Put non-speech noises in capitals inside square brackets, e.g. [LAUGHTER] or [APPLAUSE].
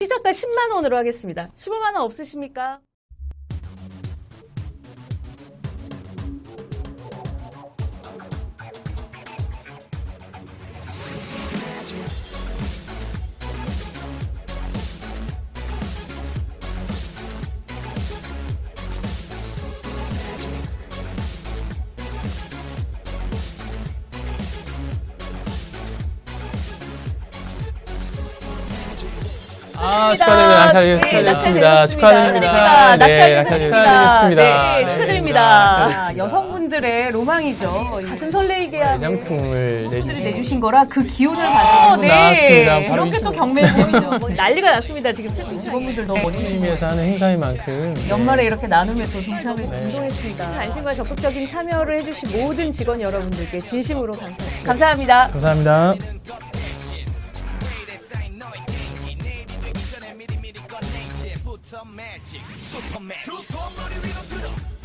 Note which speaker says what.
Speaker 1: 시작가 10만 원으로 하겠습니다. 15만 원 없으십니까?
Speaker 2: 아, 축하드립니다. 낙찰되셨습니다.
Speaker 1: 네,
Speaker 2: 축하드립니다.
Speaker 1: 낙찰되셨습니다.
Speaker 2: 네.
Speaker 1: 네, 축하드립니다.
Speaker 3: 아, 여성분들의 로망이죠.
Speaker 1: 가슴 설레이게 하는
Speaker 2: 대장품을
Speaker 3: 분들이
Speaker 2: 내주신
Speaker 3: 거라 그 기운을
Speaker 1: 어,
Speaker 3: 받아서
Speaker 1: 네.
Speaker 2: 나왔습니다. 바로
Speaker 3: 이렇게 이또
Speaker 2: 시간.
Speaker 3: 경매잼이죠. [LAUGHS]
Speaker 1: 뭐 난리가 났습니다. 지금 채팅창에.
Speaker 3: 직원분들 너무 멋지시고
Speaker 2: 팀에서 하는 행사인 만큼 네.
Speaker 3: 연말에 이렇게 나눔에 또 동참을
Speaker 2: 네.
Speaker 1: 운동했습니다. 관심과 적극적인 참여를 해주신 모든 직원 여러분들께 진심으로 감사합니다. 감사합니다.
Speaker 2: 감사합니다.
Speaker 4: 닥터 매직 슈퍼 매직 두 손머리 위로 들어.